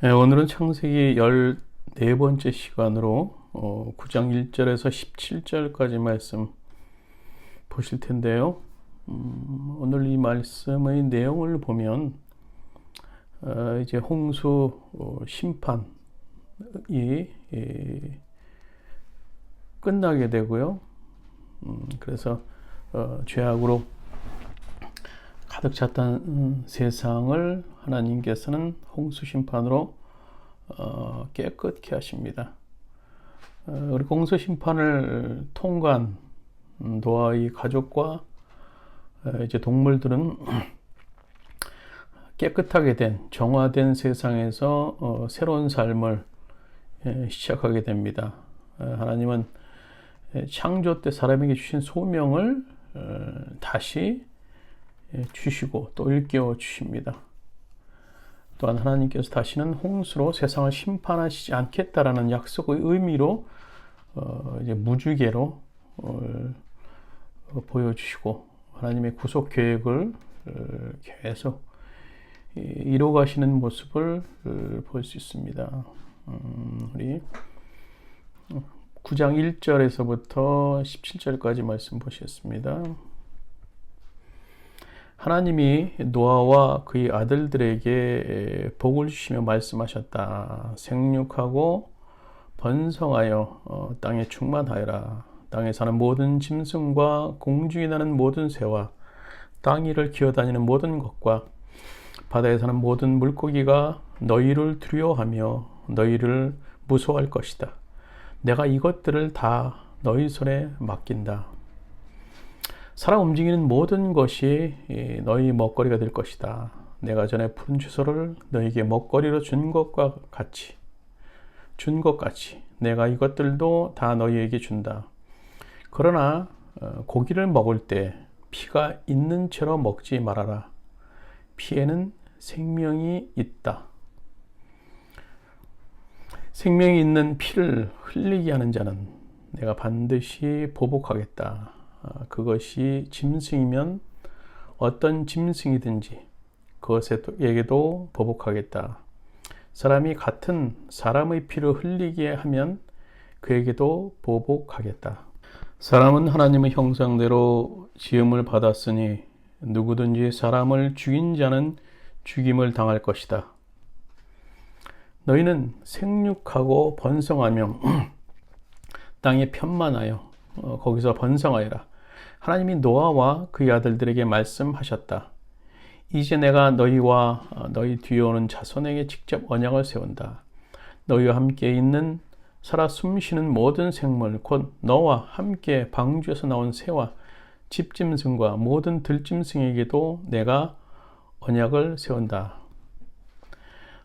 네, 오늘은 창세기 14번째 시간으로 어, 9장 1절에서 17절까지 말씀 보실 텐데요. 음, 오늘 이 말씀의 내용을 보면 어, 이제 홍수 어, 심판이 예, 끝나게 되고요. 음, 그래서 어, 죄악으로 가득 찼던 음, 세상을 하나님께서는 홍수 심판으로 어, 깨끗게 하십니다. 어, 우리 홍수 심판을 통과한 음, 노아의 가족과 어, 이제 동물들은 깨끗하게 된 정화된 세상에서 어, 새로운 삶을 예, 시작하게 됩니다. 어, 하나님은 예, 창조 때 사람에게 주신 소명을 어, 다시 예, 주시고 또 일깨워 주십니다. 또한 하나님께서 다시는 홍수로 세상을 심판하시지 않겠다라는 약속의 의미로 어, 이제 무주계로 어, 보여주시고 하나님의 구속 계획을 어, 계속 이루어가시는 모습을 어, 볼수 있습니다. 음, 우리 9장 1절에서부터 17절까지 말씀 보시겠습니다. 하나님이 노아와 그의 아들들에게 복을 주시며 말씀하셨다. 생육하고 번성하여 어, 땅에 충만하여라. 땅에 사는 모든 짐승과 공중에 나는 모든 새와 땅 위를 기어다니는 모든 것과 바다에 사는 모든 물고기가 너희를 두려워하며 너희를 무서워할 것이다. 내가 이것들을 다 너희 손에 맡긴다. 살아 움직이는 모든 것이 너희 먹거리가 될 것이다. 내가 전에 푸른 주소를 너에게 먹거리로 준 것과 같이 준 것 같이 내가 이것들도 다 너희에게 준다. 그러나 어, 고기를 먹을 때 피가 있는 채로 먹지 말아라. 피에는 생명이 있다. 생명이 있는 피를 흘리게 하는 자는 내가 반드시 보복하겠다. 아, 그것이 짐승이면 어떤 짐승이든지 그것에게도 보복하겠다. 사람이 같은 사람의 피를 흘리게 하면 그에게도 보복하겠다. 사람은 하나님의 형상대로 지음을 받았으니 누구든지 사람을 죽인 자는 죽임을 당할 것이다. 너희는 생육하고 번성하며 땅에 편만하여 어, 거기서 번성하여라. 하나님이 노아와 그의 아들들에게 말씀하셨다. 이제 내가 너희와 어, 너희 뒤에 오는 자손에게 직접 언약을 세운다. 너희와 함께 있는 살아 숨쉬는 모든 생물 곧 너와 함께 방주에서 나온 새와 집짐승과 모든 들짐승에게도 내가 언약을 세운다.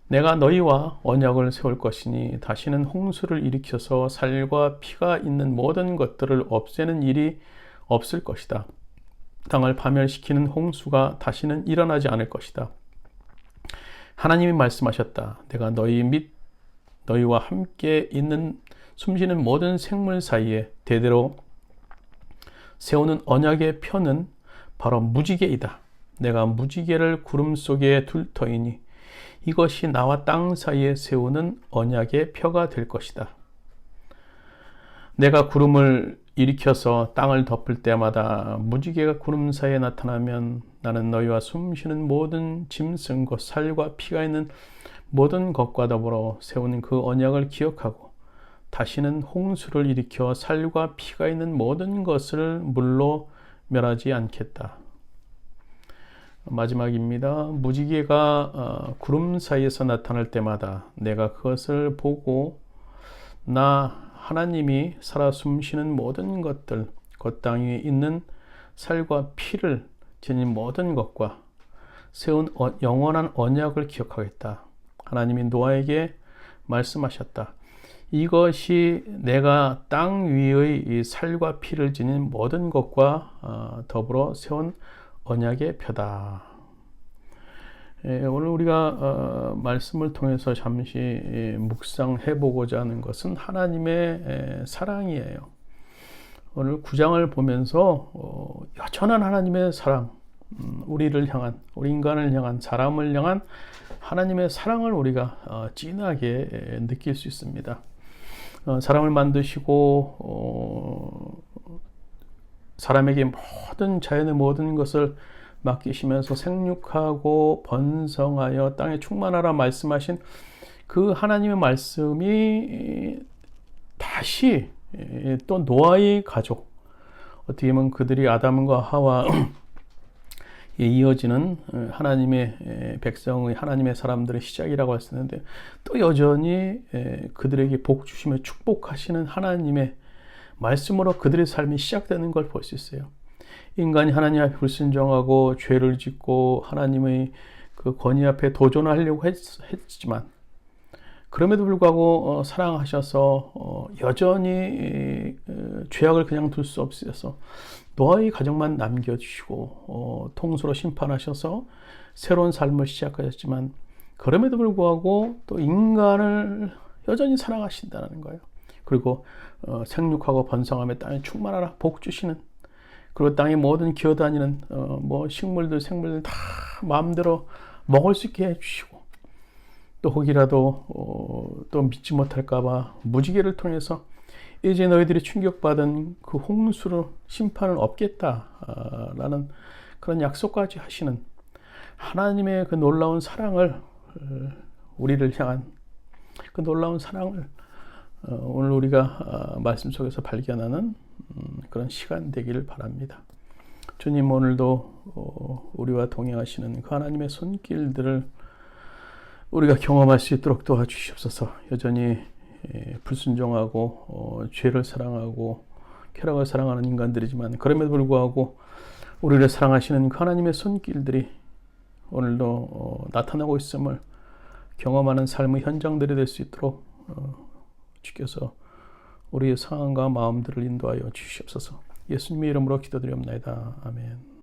내가 너희와 언약을 세울 것이니 다시는 홍수를 일으켜서 살과 피가 있는 모든 것들을 없애는 일이 없을 것이다. 땅을 파멸시키는 홍수가 다시는 일어나지 않을 것이다. 하나님이 말씀하셨다. 내가 너희 및 너희와 함께 있는 숨쉬는 모든 생물 사이에 대대로 세우는 언약의 표는 바로 무지개이다. 내가 무지개를 구름 속에 둘 터이니 이것이 나와 땅 사이에 세우는 언약의 표가 될 것이다. 내가 구름을 일으켜서 땅을 덮을 때마다 무지개가 구름 사이에 나타나면 나는 너희와 숨쉬는 모든 짐승 곧 살과 피가 있는 모든 것과 더불어 세우는 그 언약을 기억하고 다시는 홍수를 일으켜 살과 피가 있는 모든 것을 물로 멸하지 않겠다. 마지막입니다. 무지개가 어, 구름 사이에서 나타날 때마다 내가 그것을 보고 나 하나님이 살아 숨쉬는 모든 것들, 그 땅에 있는 살과 피를 지닌 모든 것과 세운 어, 영원한 언약을 기억하겠다. 하나님이 노아에게 말씀하셨다. 이것이 내가 땅 위의 살과 피를 지닌 모든 것과 어, 더불어 세운 언약의 표다. 예, 오늘 우리가 어, 말씀을 통해서 잠시 예, 묵상해 보고자 하는 것은 하나님의 예, 사랑이에요. 오늘 구장을 보면서 어, 여전한 하나님의 사랑, 음, 우리를 향한, 우리 인간을 향한, 사람을 향한 하나님의 사랑을 우리가 어, 진하게 에, 느낄 수 있습니다. 어, 사람을 만드시고 어, 사람에게 모든 자연의 모든 것을 맡기시면서 생육하고 번성하여 땅에 충만하라 말씀하신 그 하나님의 말씀이 다시 또 노아의 가족 어떻게 보면 그들이 아담과 하와 이어지는 하나님의 백성의 하나님의 사람들의 시작이라고 했었는데 또 여전히 그들에게 복 주시며 축복하시는 하나님의 말씀으로 그들의 삶이 시작되는 걸 볼 수 있어요. 인간이 하나님 앞에 불순종하고 죄를 짓고 하나님의 그 권위 앞에 도전하려고 했, 지만 그럼에도 불구하고 어, 사랑하셔서 어, 여전히 어, 죄악을 그냥 둘 수 없어서 노아의 가정만 남겨주시고 어, 통수로 심판하셔서 새로운 삶을 시작하셨지만 그럼에도 불구하고 또 인간을 여전히 사랑하신다는 거예요. 그리고 어, 생육하고 번성함에 땅에 충만하라 복 주시는 그리고 땅에 모든 기어다니는 어, 뭐 식물들 생물들 다 마음대로 먹을 수 있게 해주시고 또 혹이라도 어, 또 믿지 못할까봐 무지개를 통해서 이제 너희들이 충격받은 그 홍수로 심판은 없겠다라는 그런 약속까지 하시는 하나님의 그 놀라운 사랑을 어, 우리를 향한 그 놀라운 사랑을 어, 오늘 우리가 어, 말씀 속에서 발견하는 음, 그런 시간 되기를 바랍니다. 주님 오늘도 우리와 동행하시는 그 하나님의 손길들을 우리가 경험할 수 있도록 도와주시옵소서. 여전히 예, 불순종하고 어, 죄를 사랑하고 쾌락을 사랑하는 인간들이지만 그럼에도 불구하고 우리를 사랑하시는 그 하나님의 손길들이 오늘도 어, 나타나고 있음을 경험하는 삶의 현장들이 될 수 있도록 어, 주께서 우리의 상황과 마음들을 인도하여 주시옵소서. 예수님의 이름으로 기도드리옵나이다. 아멘.